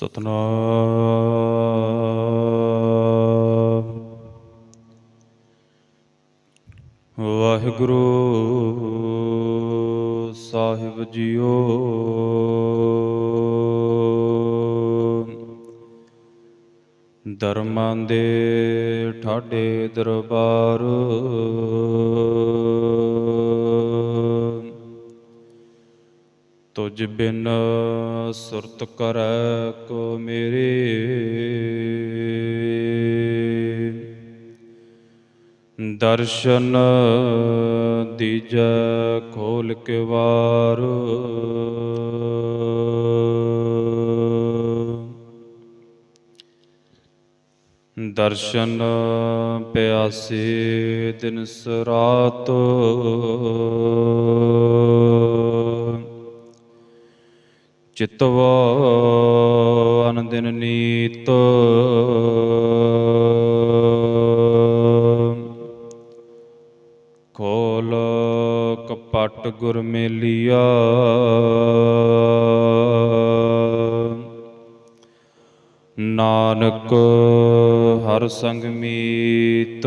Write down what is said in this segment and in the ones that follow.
ਸਤਨਾਮ। ਵਾਹਿਗੁਰੂ ਸਾਹਿਬ ਜੀਓ। ਧਰਮਾਂ ਦੇ ਠਾਡੇ ਦਰਬਾਰ ਤੁਝ ਬਿਨ ਸੁਰਤ ਕਰੈ ਕੋ ਮੇਰੇ। ਦਰਸ਼ਨ ਦੀਜੈ ਖੋਲ ਕੇ ਵਾਰ ਦਰਸ਼ਨ ਪਿਆਸੇ ਦਿਨ ਸਰਾਤ। ਚਿਤਵਾ ਅਨੰਦਿਨ ਨੀਤ। ਖੋਲ ਕਪਟ ਗੁਰ ਮੇਲੀਆ। ਨਾਨਕ ਹਰ ਸੰਗ ਮੀਤ।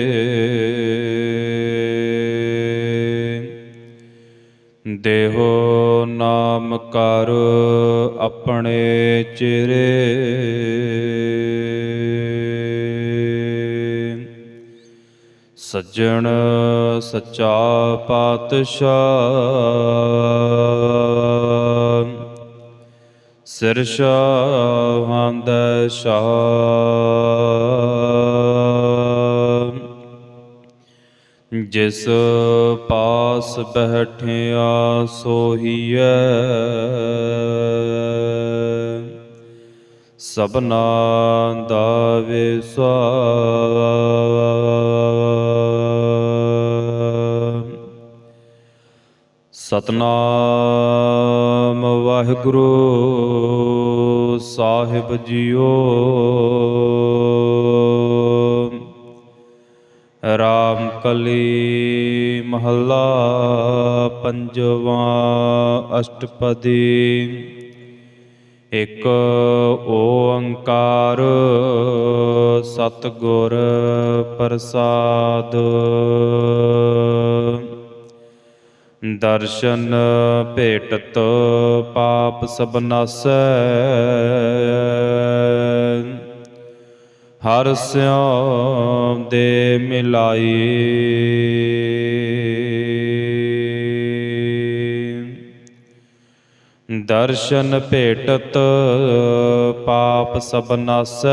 ਦੇਹੋ ਨਾਮ ਕਰ ਆਪਣੇ ਚਿਰੇ। ਸੱਜਣ ਸੱਚਾ ਪਾਤਸ਼ਾਹ ਸਿਰ ਸ਼ਾਹ ਦਾ ਸ਼ਾਹ ਜਿਸ ਪਾਸ ਬੈਠਿਆ ਸੋਹੀਐ। ਸਭਨਾ ਦਾ ਵਿਸਵਾ ਸਤਨਾਮ ਵਾਹਿਗੁਰੂ ਸਾਹਿਬ ਜੀਓ। ਰਾਮ ਕਲੀ ਮਹੱਲਾ ਪੰਜਵਾਂ ਅਸ਼ਟਪਦੀ। ਇਕ ਓੰਕਾਰ ਸਤਿਗੁਰ ਪ੍ਰਸਾਦ। ਦਰਸ਼ਨ ਭੇਟਤ ਪਾਪ ਸਭ ਨਾਸੈ। ਹਰ ਸਿਉ ਦੇ ਮਿਲਾਈ। ਦਰਸ਼ਨ ਭੇਟਤ ਪਾਪ ਸਭ ਨਾਸੈ।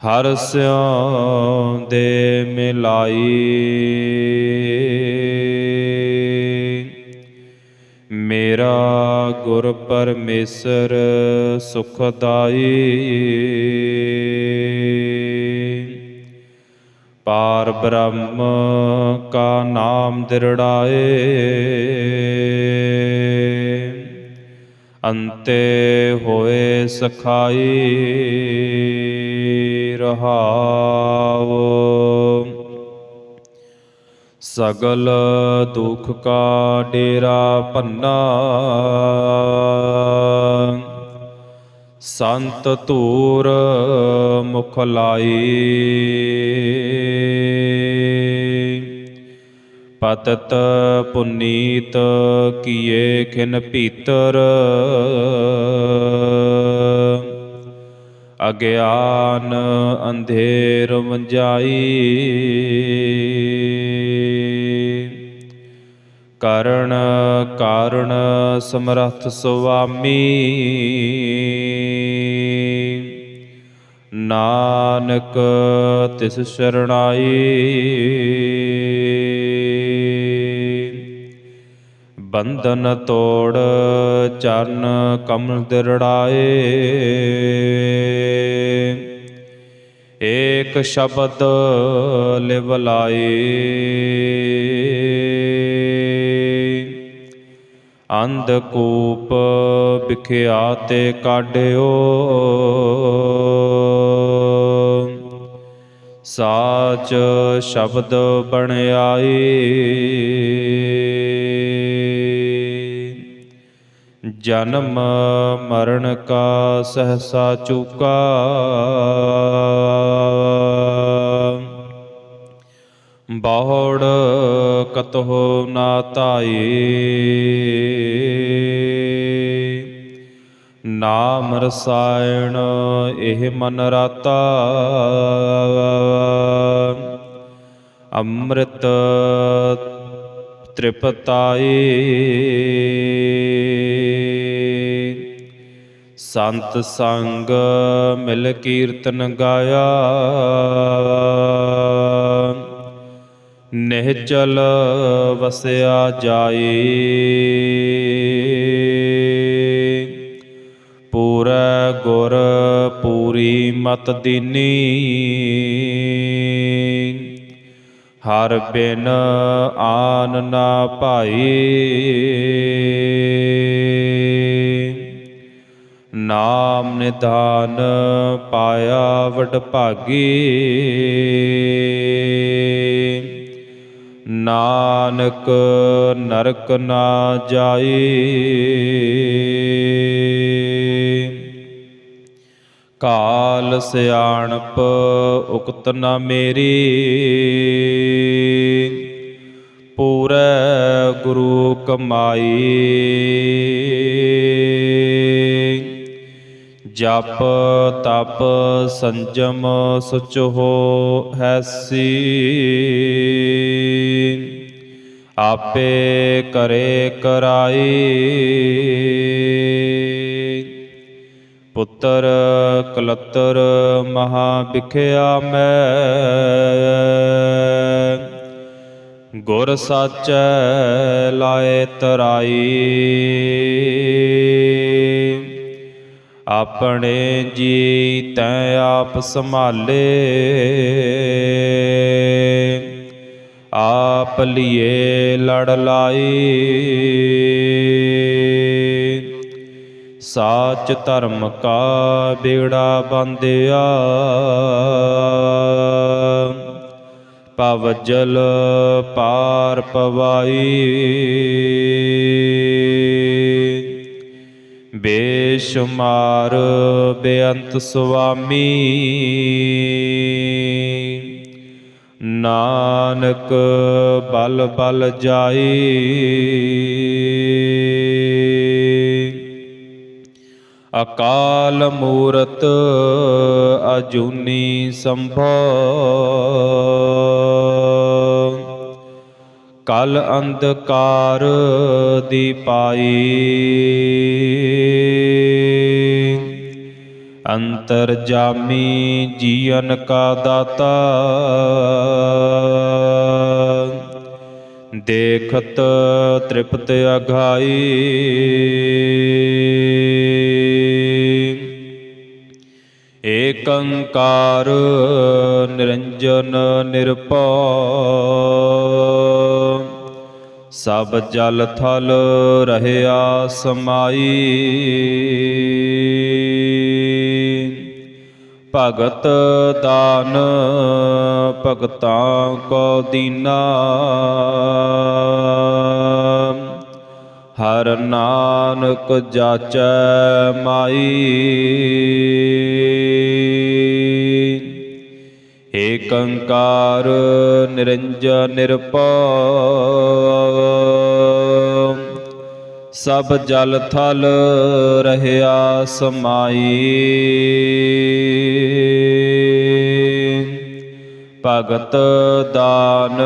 ਹਰ ਸਿਉ ਦੇ ਮਿਲਾਈ। ਮੇਰਾ ਗੁਰ ਪਰਮੇਸ਼ਰ ਸੁਖਦਾਈ। ਪਾਰ ਬ੍ਰਹਮ ਕਾ ਨਾਮ ਦਿਰੜਾਏ। ਅੰਤੇ ਹੋਏ ਸਖਾਈ ਰਹਾਉ ਸਗਲ ਦੁਖ ਕਾ ਡੇਰਾ ਪੰਨਾ। ਸੰਤ ਧੂਰ ਮੁਖ ਲਾਈ। ਪਤਤ ਪੁਨੀਤ ਕੀਏ ਖਿਨ ਭੀਤਰ। ਅਗਿਆਨ ਅੰਧੇਰ ਵੰਜਾਈ। ਕਰਣ ਕਾਰਣ ਸਮਰੱਥ ਸੁਆਮੀ। ਨਾਨਕ ਤਿਸ ਸ਼ਰਣਾਈ। ਬੰਧਨ ਤੋੜ ਚਰਨ ਕਮਲ ਦਿਰੜਾਏ। ਏਕ ਸ਼ਬਦ ਲਿਵ ਲਾਏ। ਅੰਧ ਕੂਪ ਵਿਖਿਆ ਤੇ ਕਾਢਿਓ। ਸਾਚ ਸ਼ਬਦ ਬਣਾਈ ਜਨਮ ਮਰਨ ਕਾ ਸਹਸਾ ਚੁਕਾ। ਬਹੁੜ ਕਤਹੁ ਨਾ ਧਾਈ। ਨਾਮ ਰਸਾਇਣ ਇਹ ਮਨ ਰਾਤਾ। ਅੰਮ੍ਰਿਤ ਤ੍ਰਿਪਤਾਈ। ਸੰਤ ਸੰਗ ਮਿਲ ਕੀਰਤਨ ਗਾਇਆ। ਨਿਹਚਲ ਵਸਿਆ ਜਾਏ। ਪੂਰਾ ਗੁਰ ਪੂਰੀ ਮਤ ਦੀਨੀ। ਹਰ ਬਿਨ ਆਨ ਨਾ ਭਾਈ। ਨਾਮ ਨਿਧਾਨ ਪਾਇਆ ਵਡ ਭਾਗੀ ਨਾਨਕ ਨਰਕ ਨਾ ਜਾਈ ਕਾਲ ਸਿਆਣਪ ਉਕਤ ਨਾ ਮੇਰੀ। ਪੂਰੈ ਗੁਰੂ ਕਮਾਈ। ਜਪ ਤਪ ਸੰਜਮ ਸੁਚ ਹੋ ਹੈਸੀ ਆਪੇ ਕਰੇ ਕਰਾਈ। ਪੁੱਤਰ ਕਲਤਰ ਮਹਾ ਵਿਖਿਆ ਮੈਂ। ਗੁਰ ਸਾਚੈ ਲਾਏ ਤਰਾਈ। ਆਪਣੇ ਜੀ ਤੈ ਆਪ ਸੰਭਾਲੇ। ਆਪ ਲਿਏ ਲੜ ਲਾਈ ਸਾਚ ਧਰਮ ਕਾ ਬੇੜਾ ਬੰਦਿਆ। ਪਵ ਜਲ ਪਾਰ ਪਵਾਈ। ਬੇਸ਼ੁਮਾਰ ਬੇਅੰਤ ਸੁਆਮੀ। ਨਾਨਕ ਬਲ ਬਲ ਜਾਈ। ਅਕਾਲ ਮੂਰਤ ਅਜੂਨੀ ਸੰਭੋ ਕਲ ਅੰਧਕਾਰ ਦੀ ਪਾਈ। ਅੰਤਰ ਜਾਮੀ ਜੀਵਨ ਕਾ ਦਾਤਾ। ਦੇਖਤ ਤ੍ਰਿਪਤ ਅਘਾਈ ਏਕੰਕਾਰ ਨਿਰੰਜਨ ਨਿਰਭਉ। ਸਭ ਜਲ ਥਲ ਰਹਿਆ ਸਮਾਈ। ਭਗਤ ਦਾਨ, ਭਗਤਾਂ ਕੋ ਦੀਨਾ। ਹਰ ਨਾਨਕ ਜਾਚੈ ਮਾਈ। ਏਕੰਕਾਰ ਨਿਰੰਜਨ ਨਿਰਭਉ। ਸਭ ਜਲ ਥਲ ਰਹਿਆ ਸਮਾਈ। ਭਗਤ ਦਾਨ,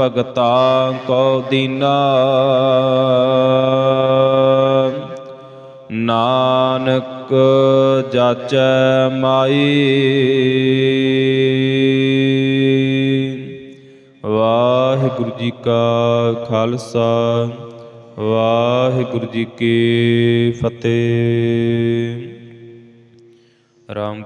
ਭਗਤਾਂ ਕੋ ਦੀਨਾ। ਨਾਨਕ ਜਾਚੈ ਮਾਈ। ਵਾਹਿਗੁਰੂ ਜੀ ਕਾ ਖਾਲਸਾ, ਵਾਹਿਗੁਰੂ ਜੀ ਕੀ ਫਤਿਹ। ਰਾਮ